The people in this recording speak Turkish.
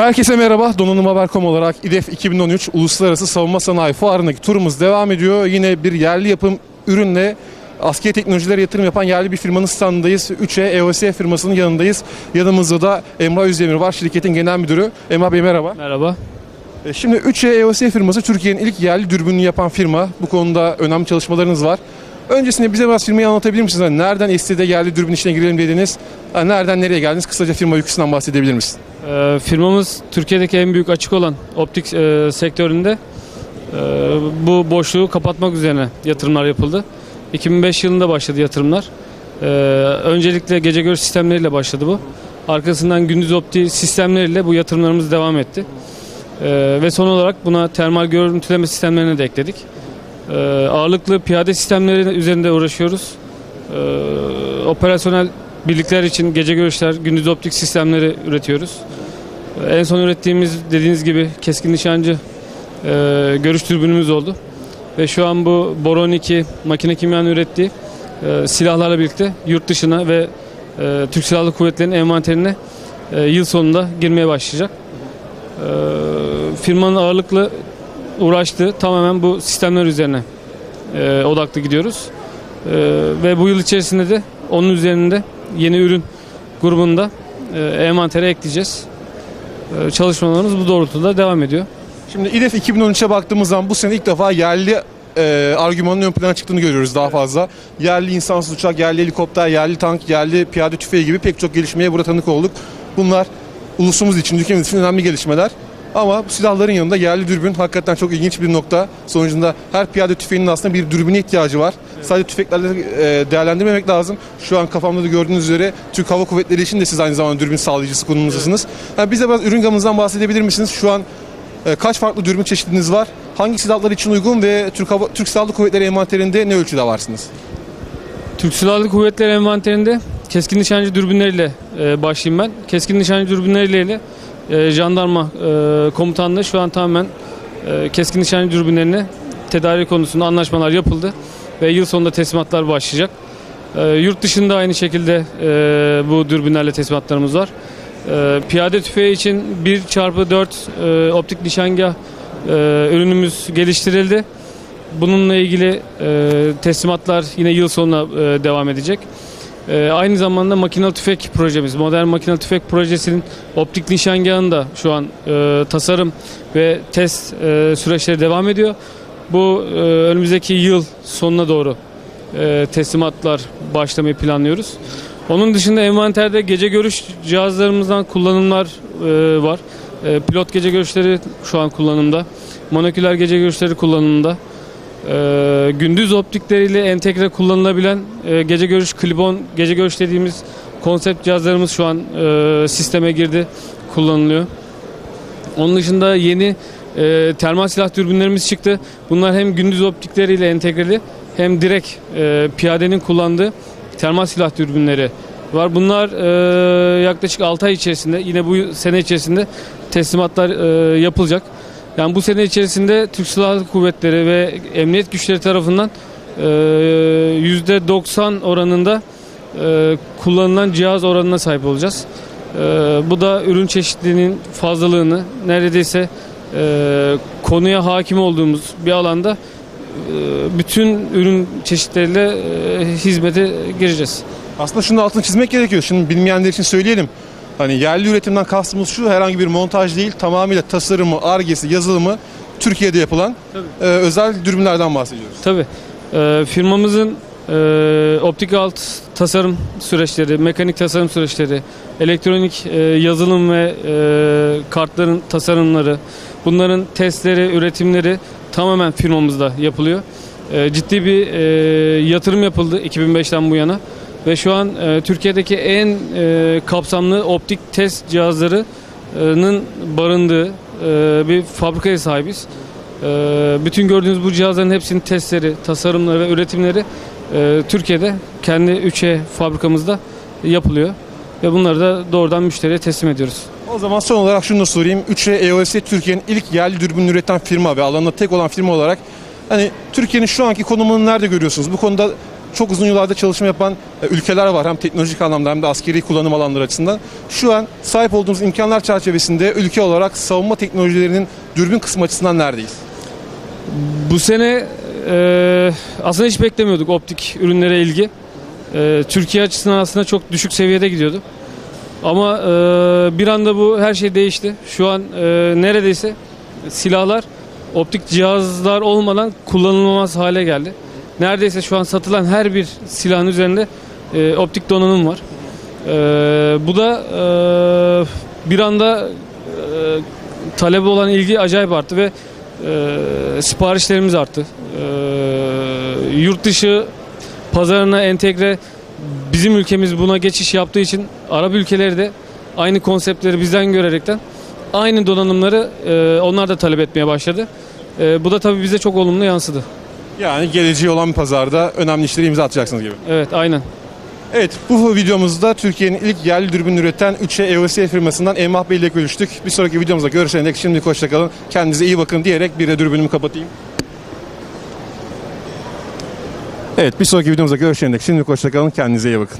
Herkese merhaba. Donanım Haber.com olarak İDEF 2013 Uluslararası Savunma Sanayi Fuarı'ndaki turumuz devam ediyor. Yine bir yerli yapım ürünle askeri teknolojilere yatırım yapan yerli bir firmanın standındayız. 3E EOS firmasının yanındayız. Yanımızda da Emrah Özdemir var, şirketin genel müdürü. Emrah Bey merhaba. Merhaba. E, Şimdi 3E EOS firması Türkiye'nin ilk yerli dürbününü yapan firma. Bu konuda önemli çalışmalarınız var. Öncesinde bize biraz firmayı anlatabilir misiniz? Hani nereden ST'de yerli dürbün işine girelim dediniz? Hani nereden nereye geldiniz? Kısaca firma öyküsünden bahsedebilir misiniz? Ee, firmamız Türkiye'deki en büyük açık olan optik e, sektöründe e, bu boşluğu kapatmak üzerine yatırımlar yapıldı. 2005 yılında başladı yatırımlar. Ee, öncelikle gece görüş sistemleriyle başladı bu. Arkasından gündüz optiği sistemleriyle bu yatırımlarımız devam etti. Ee, ve son olarak buna termal görüntüleme sistemlerini de ekledik. Ee, ağırlıklı piyade sistemleri üzerinde uğraşıyoruz. Ee, operasyonel birlikler için gece görüşler, gündüz optik sistemleri üretiyoruz. En son ürettiğimiz dediğiniz gibi keskin nişancı e, görüş dürbünümüz oldu. Ve şu an bu Boron 2 makine kimyanın ürettiği e, silahlarla birlikte yurt dışına ve e, Türk Silahlı Kuvvetleri'nin envanterine e, yıl sonunda girmeye başlayacak. E, firmanın ağırlıklı uğraştığı tamamen bu sistemler üzerine e, odaklı gidiyoruz. E, ve bu yıl içerisinde de onun üzerinde yeni ürün grubunda e, envantere ekleyeceğiz. E, çalışmalarımız bu doğrultuda devam ediyor. Şimdi İDEF 2013'e baktığımız zaman bu sene ilk defa yerli e, argümanın ön plana çıktığını görüyoruz daha fazla. Yerli insansız uçak, yerli helikopter, yerli tank, yerli piyade tüfeği gibi pek çok gelişmeye burada tanık olduk. Bunlar ulusumuz için, ülkemiz için önemli gelişmeler. Ama bu silahların yanında yerli dürbün hakikaten çok ilginç bir nokta. Sonucunda her piyade tüfeğinin aslında bir dürbüne ihtiyacı var. Sadece tüfeklerle e, değerlendirmemek lazım. Şu an kafamda da gördüğünüz üzere Türk Hava Kuvvetleri için de siz aynı zamanda dürbün sağlayıcısı konumundasınız. Yani bize biraz ürün gamınızdan bahsedebilir misiniz? Şu an e, kaç farklı dürbün çeşidiniz var? Hangi silahlar için uygun ve Türk, Hava, Türk Silahlı Kuvvetleri envanterinde ne ölçüde varsınız? Türk Silahlı Kuvvetleri envanterinde keskin nişancı dürbünleriyle e, başlayayım ben. Keskin nişancı dürbünleriyle e, jandarma e, komutanlığı şu an tamamen e, keskin nişancı dürbünlerini tedarik konusunda anlaşmalar yapıldı ve yıl sonunda teslimatlar başlayacak. E, yurt dışında aynı şekilde e, bu dürbünlerle teslimatlarımız var. E, piyade tüfeği için 1x4 e, optik nişangah ürünümüz geliştirildi. Bununla ilgili teslimatlar yine yıl sonuna devam edecek. E, aynı zamanda makinalı tüfek projemiz, modern makinalı tüfek projesinin optik nişangahında da şu an e, tasarım ve test e, süreçleri devam ediyor. Bu e, önümüzdeki yıl sonuna doğru e, teslimatlar başlamayı planlıyoruz. Onun dışında envanterde gece görüş cihazlarımızdan kullanımlar e, var. E, pilot gece görüşleri şu an kullanımda. Monoküler gece görüşleri kullanımda. Ee, gündüz optikleriyle entegre kullanılabilen e, gece görüş klibon gece görüş dediğimiz konsept cihazlarımız şu an e, sisteme girdi kullanılıyor. Onun dışında yeni e, termal silah dürbünlerimiz çıktı. Bunlar hem gündüz optikleriyle entegreli hem direkt piyadenin kullandığı termal silah dürbünleri var. Bunlar yaklaşık 6 ay içerisinde yine bu sene içerisinde teslimatlar yapılacak. Yani bu sene içerisinde Türk Silahlı Kuvvetleri ve emniyet güçleri tarafından e, %90 oranında e, kullanılan cihaz oranına sahip olacağız. E, bu da ürün çeşitliliğinin fazlalığını neredeyse e, konuya hakim olduğumuz bir alanda e, bütün ürün çeşitleriyle e, hizmete gireceğiz. Aslında şunu altını çizmek gerekiyor. Şimdi bilmeyenler için söyleyelim. Hani yerli üretimden kastımız şu herhangi bir montaj değil tamamıyla tasarımı, argesi, yazılımı Türkiye'de yapılan e, özel dürbünlerden bahsediyoruz. Tabii. Ee, firmamızın e, optik alt tasarım süreçleri, mekanik tasarım süreçleri, elektronik e, yazılım ve e, kartların tasarımları, bunların testleri, üretimleri tamamen firmamızda yapılıyor. E, ciddi bir e, yatırım yapıldı 2005'ten bu yana ve şu an e, Türkiye'deki en e, kapsamlı optik test cihazlarının barındığı e, bir fabrikaya sahibiz. Ee, bütün gördüğünüz bu cihazların hepsinin testleri, tasarımları ve üretimleri e, Türkiye'de kendi 3E fabrikamızda yapılıyor. Ve bunları da doğrudan müşteriye teslim ediyoruz. O zaman son olarak şunu da sorayım. 3E EOS Türkiye'nin ilk yerli dürbününü üreten firma ve alanında tek olan firma olarak hani Türkiye'nin şu anki konumunu nerede görüyorsunuz? Bu konuda çok uzun yıllarda çalışma yapan e, ülkeler var. Hem teknolojik anlamda hem de askeri kullanım alanları açısından. Şu an sahip olduğumuz imkanlar çerçevesinde ülke olarak savunma teknolojilerinin dürbün kısmı açısından neredeyiz? Bu sene e, aslında hiç beklemiyorduk optik ürünlere ilgi. E, Türkiye açısından aslında çok düşük seviyede gidiyordu. Ama e, bir anda bu her şey değişti. Şu an e, neredeyse silahlar optik cihazlar olmadan kullanılmaz hale geldi. Neredeyse şu an satılan her bir silahın üzerinde e, optik donanım var. E, bu da e, bir anda e, talebe olan ilgi acayip arttı ve e, siparişlerimiz arttı. E, yurt dışı pazarına entegre bizim ülkemiz buna geçiş yaptığı için Arap ülkeleri de aynı konseptleri bizden görerekten aynı donanımları e, onlar da talep etmeye başladı. E, bu da tabii bize çok olumlu yansıdı. Yani geleceği olan bir pazarda önemli işleri imza atacaksınız gibi. Evet aynen. Evet bu videomuzda Türkiye'nin ilk yerli dürbün üreten 3E EOS firmasından Emrah Bey ile görüştük. Bir sonraki videomuzda görüşene dek şimdi hoşçakalın. Kendinize iyi bakın diyerek bir de dürbünümü kapatayım. Evet bir sonraki videomuzda görüşene dek şimdi hoşçakalın. Kendinize iyi bakın.